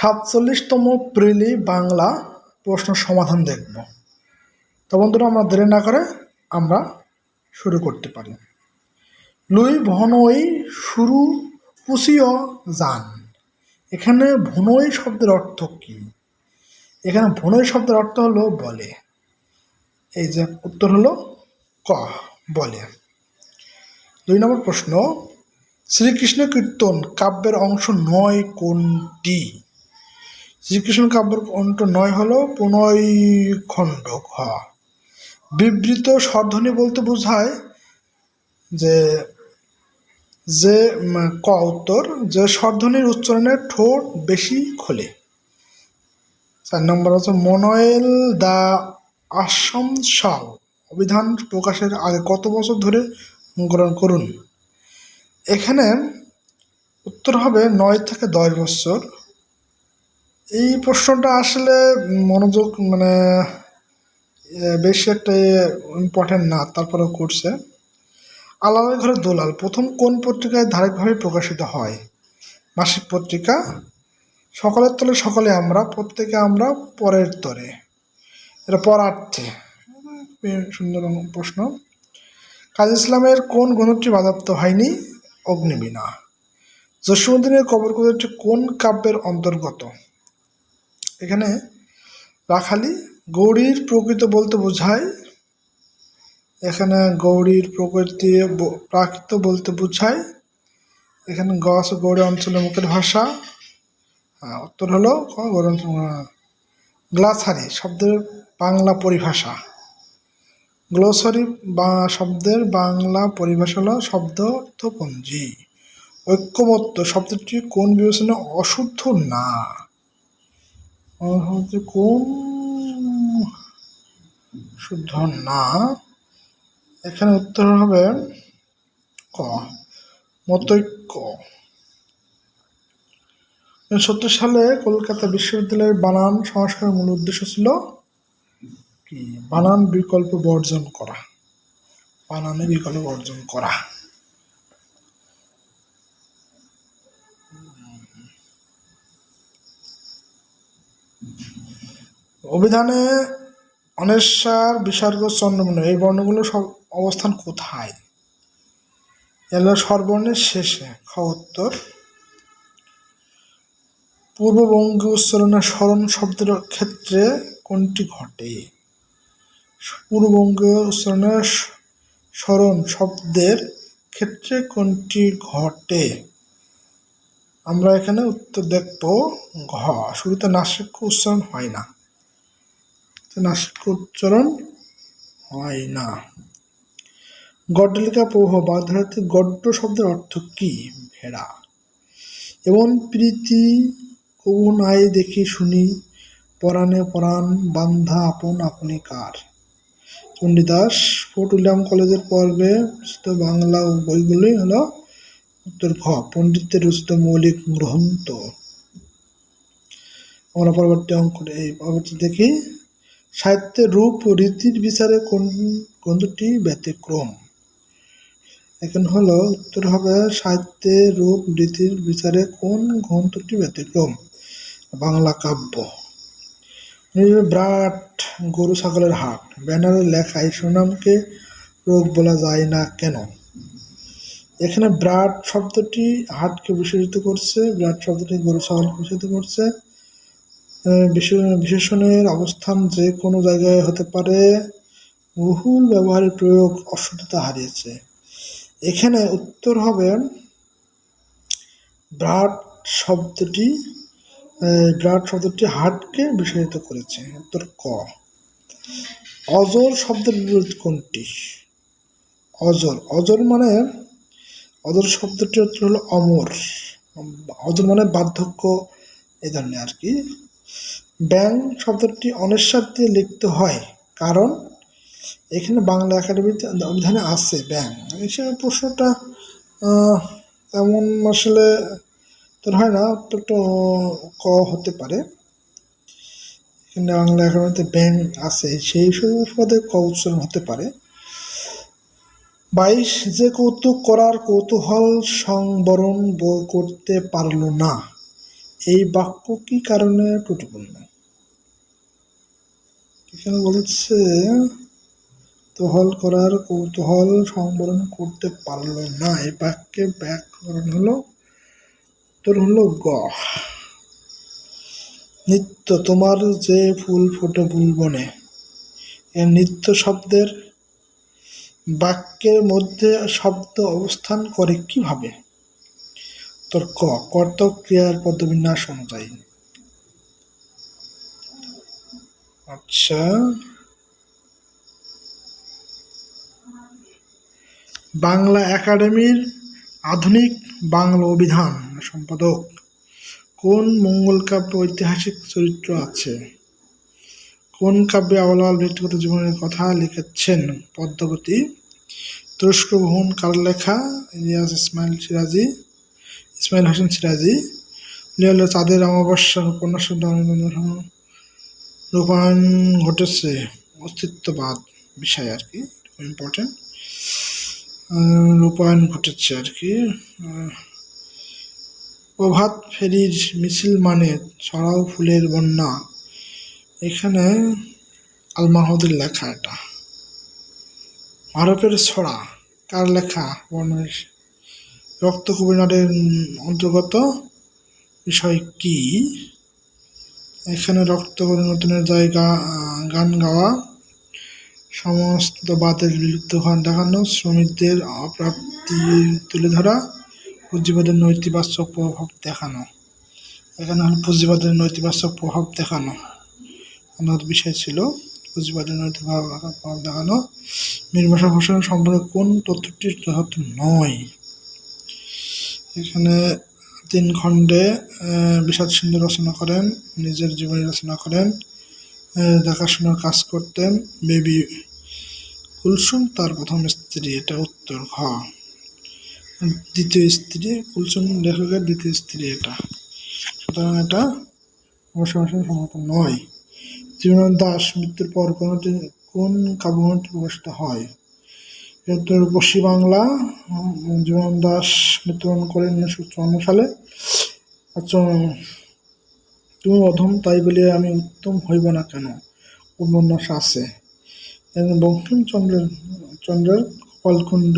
সাতচল্লিশতম প্রিলি বাংলা প্রশ্ন সমাধান দেখব। তো বন্ধুরা, আমরা দেরি না করে আমরা শুরু করতে পারি। লুই ভনই শুরু পুষিও যান। এখানে ভনই শব্দের অর্থ কী? এখানে ভনই শব্দের অর্থ হলো বলে। এই যে উত্তর হলো ক, বলে। দুই নম্বর প্রশ্ন, শ্রীকৃষ্ণ কীর্তন কাব্যের অংশ নয় কোনটি? শ্রীকৃষ্ণ কাব্যের অংশ নয় হলো প্রণয় খণ্ড খ বিবৃত স্বরধ্বনি বলতে বোঝায় যে যে ক উত্তর, যে স্বরধ্বনির উচ্চারণে ঠোঁট বেশি খোলে। চার নম্বর হচ্ছে মনোয়েল দা আসাম সাও অভিধান প্রকাশের আগে কত বছর ধরে গ্রহণ করুন? এখানে উত্তর হবে নয় থেকে দশ বছর। এই প্রশ্নটা আসলে মনোযোগ মানে বেশি একটা ইম্পর্টেন্ট না, তারপরেও করছে। আলাদা ঘরে দোলাল, প্রথম কোন পত্রিকায় ধারাবাহিকভাবে প্রকাশিত হয়? মাসিক পত্রিকা, সকলের তলে সকলে আমরা, প্রত্যেকে আমরা, পরের তরে। এটা পরার্থে সুন্দর প্রশ্ন। কাজী ইসলামের কোন গ্রন্থটি বাধাপ্ত হয়নি? অগ্নিবীণা। জসীমুদ্দিনের কবর কুদরটি কোন কাব্যের অন্তর্গত? এখানে রাখালি গৌরীর প্রকৃত বলতে বোঝায়। এখানে গৌরীর প্রকৃতি প্রাকৃত বলতে বোঝায়। এখানে গছ গৌড়ী অঞ্চলের মুখের ভাষা। হ্যাঁ, উত্তর হলো অঞ্চল। গ্লাসারি শব্দের বাংলা পরিভাষা। গ্লোসারি বা শব্দের বাংলা পরিভাষা হলো শব্দ অর্থপঞ্জি। ঐক্যমত্য শব্দটি কোন বিবেচনা অশুদ্ধ না? কোন শুদ্ধ না? এখানে উত্তর হবে ক, মতৈক্য। সত্তর সালে কলকাতা বিশ্ববিদ্যালয়ের বানান সংস্কারের মূল উদ্দেশ্য ছিল কি? বানান বিকল্প বর্জন করা। বানানে বিকল্প বর্জন করা। অভিধানে অনেশ্বর, বিসর্গ চন্দ্রমণ এই বর্ণগুলো সব অবস্থান কোথায়? এলো স্বরবর্ণের শেষে, খ উত্তর। পূর্ববঙ্গে উচ্চারণের স্মরণ শব্দের ক্ষেত্রে কোনটি ঘটে? পূর্ববঙ্গীয় উচ্চারণের স- স্মরণ শব্দের ক্ষেত্রে কোনটি ঘটে? আমরা এখানে উত্তর দেখব, ঘ। শুরুতে নাসিক্য উচ্চারণ হয় না। উচ্চারণ হয় না। গড্ডলিকা পৌহ বাগধারাতে গড্ড শব্দের অর্থ কি? ভেড়া। এবং প্রীতি কবু নাই দেখি শুনি, পরাণে পরাণ বান্ধা আপন আপনি কার? চণ্ডীদাস ফোর্ট উইলিয়াম কলেজের পর্বে রচিত বাংলা বইগুলি হলো উত্তর ঘ, পণ্ডিতের রচিত মৌলিক গ্রন্থ। আমরা পরবর্তী অঙ্ক এই পরবর্তী দেখি। সাহিত্যের রূপ ও রীতির বিচারে কোন গ্রন্থটি ব্যতিক্রম? এখন হলো উত্তর হবে সাহিত্যের রূপ, রীতির বিচারে কোন গ্রন্থটি ব্যতিক্রম? বাংলা কাব্য। ব্রাট গরু ছাগলের হাট। ব্যানারে লেখা এই সুনামকে রোগ বলা যায় না কেন? এখানে ব্রাট শব্দটি হাটকে বিশেষিত করছে, ব্রাট শব্দটি গরু ছাগলকে বিশেষিত করছে। বিশেষণের অবস্থান যে কোনো জায়গায় হতে পারে, বহুল ব্যবহারের প্রয়োগ অশুদ্ধতা হারিয়েছে। এখানে উত্তর হবে ব্রাট শব্দটি ব্রাট শব্দটি হাটকে বিশেষিত করেছে। উত্তর ক। অজর শব্দের বিপরীত কোনটি? অজর। অজর মানে অজর শব্দটি হচ্ছে হলো অমর। অজর মানে বার্ধক্য এই ধরনের আর কি। ব্যাং শব্দটি অনেশ্বর দিয়ে লিখতে হয়, কারণ এখানে বাংলা একাডেমিতে অভিধানে আছে ব্যাং। এসে প্রশ্নটা তেমন আসলে তোর হয় না, উত্তরটা ক হতে পারে। এখানে বাংলা একাডেমিতে ব্যাং আছে, সেই সুবাদে ক উচ্চারণ হতে পারে। বাইশ, যে কৌতুক করার কৌতূহল সংবরণ করতে পারল না। বাক্য কি কারণে ত্রুটিপূর্ণ এখানে বলছে, তোহল করার কৌতূহল সংবরণ করতে পারল না। এই বাক্যে ব্যাকরণ হলো তোর হলো গ। নিত্য তোমার যে ফুল ফোটে বুলবনে এ নিত্য শব্দের বাক্যের মধ্যে শব্দ অবস্থান করে কীভাবে? তোর ক কর্তক ক্রিয়ার পদবিন্যাস অনুযায়ী। আচ্ছা। বাংলা একাডেমির আধুনিক বাংলা অভিধান, সম্পাদক, কোন মঙ্গল কাব্য ঐতিহাসিক চরিত্র আছে? কোন কাব্যে আওলাল ব্যক্তিগত জীবনের কথা লিখেছেন পদ্মাবতী? তুরস্ক ভ্রমণ কার লেখা ইলিয়াস ইসমাইল সিরাজি ইসমাইল হোসেন সিরাজি। লিয়াল চাঁদের অমাবস্যা উপন্যাস রূপায়ণ ঘটেছে, অস্তিত্ববাদ বিষয় আর কি ইম্পর্টেন্ট রূপায়ণ ঘটেছে আর কি। প্রভাত ফেরির মিছিল মানে ছড়াও ফুলের বন্যা। এখানে আলমাহদের লেখা এটা। ভারতের ছড়া, কার লেখা? বর্ণের রক্ত কবিনাটের অন্তর্গত বিষয় কি? এখানে রক্ত নতুনের জায়গা গান গাওয়া, সমস্ত বাতের বিলুপ্ত হওয়া দেখানো, শ্রমিকদের অপ্রাপ্তি তুলে ধরা, পুঁজিবাদের নৈতিবাচক প্রভাব দেখানো। এখানে হল পুঁজিবাদের নৈতিবাচক প্রভাব দেখানো। আমার বিষয় ছিল পুঁজিবাদের নৈতিক প্রভাব দেখানো। মীরবাসা হোসেন সম্পর্কে কোন তথ্যটি যথার্থ নয়? এখানে তিন খণ্ডে বিষাদ সিন্ধু রচনা করেন, নিজের জীবনী রচনা করেন দেখাশোনার কাজ করতেন, বেবি কুলসুম, তার প্রথম স্ত্রী, এটা উত্তর ঘ। দ্বিতীয় স্ত্রী, কুলসুম লেখকের দ্বিতীয় স্ত্রী এটা। সুতরাং এটা অবশ্যই সম্মত নয়। জীবনানন্দ দাস মৃত্যুর পর কোনটি, কোন কাব্যগ্রন্থটি প্রকাশিত হয়? উত্তর পশ্চিম বাংলা জীবন দাস মৃত্যুবরণ করেন উনিশশো চুয়ান্ন সালে। আচ্ছা তুমি অধম, তাই বলিয়া আমি উত্তম হইব না কেন? উপন্যাস আছে। বঙ্কিমচন্দ্রের, চন্দ্রের কপালকুণ্ড